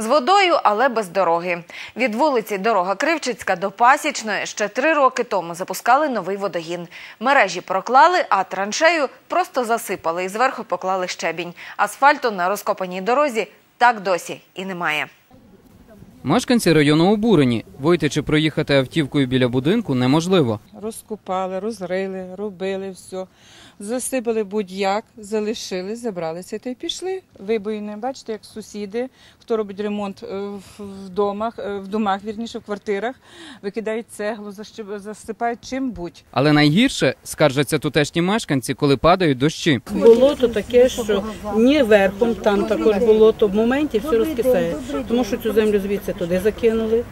З водою, але без дороги. Від вулиці Дорога Кривчицька до Пасічної ще три роки тому запускали новий водогін. Мережі проклали, а траншею просто засипали і зверху поклали щебінь. Асфальту на розкопаній дорозі так досі і немає. Мешканці району обурені. Вийти чи проїхати автівкою біля будинку неможливо. Розкопали, розрили, робили все. Засипали будь-як, залишили, забралися та й пішли. Вибоїни, бачите, як сусіди, хто робить ремонт е, в- в домах, е, в домах, вірніше, в квартирах, викидають цеглу, засипають чим будь. Але найгірше скаржаться тутешні мешканці, коли падають дощі. Болото таке, що ні верхом, там також болото, в моменті все розкисає. Тому що цю землю звідси туди закинули.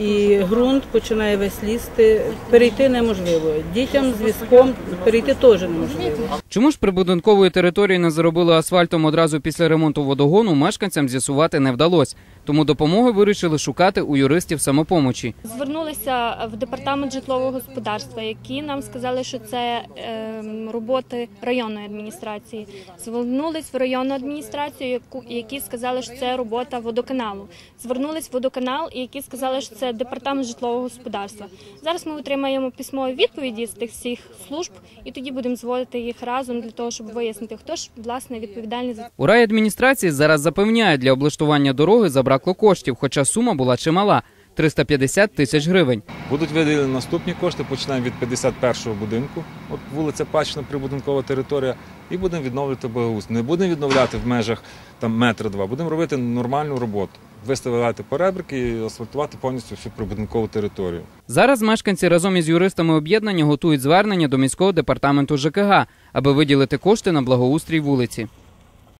І ґрунт починає весь лізти. Перейти неможливо. Дітям з візком перейти теж неможливо. Чому ж прибудинкової території не заробили асфальтом одразу після ремонту водогону, мешканцям з'ясувати не вдалося. Тому допомоги вирішили шукати у юристів самопомочі. Звернулися в департамент житлового господарства, які нам сказали, що це ем, роботи районної адміністрації. Звернулись в районну адміністрацію, яку які сказали, що це робота водоканалу. Звернулись в водоканал, які сказали, що це департамент житлового господарства. Зараз ми отримаємо письмові відповіді з тих всіх служб, і тоді будемо зводити їх разом для того, щоб вияснити, хто ж власне відповідальний за У райадміністрації зараз запевняють, для облаштування дороги забракло коштів, хоча сума була чимала 350 тисяч гривень. Будуть виділені наступні кошти. Починаємо від 51-го будинку. От вулиця Пачна, прибудинкова територія, і будемо відновлювати благоустрій. Не будемо відновляти в межах там метра два. Будемо робити нормальну роботу. Виставляти поребрики і асфальтувати повністю всю прибудинкову територію. Зараз мешканці разом із юристами об'єднання готують звернення до міського департаменту ЖКГ, аби виділити кошти на благоустрій вулиці.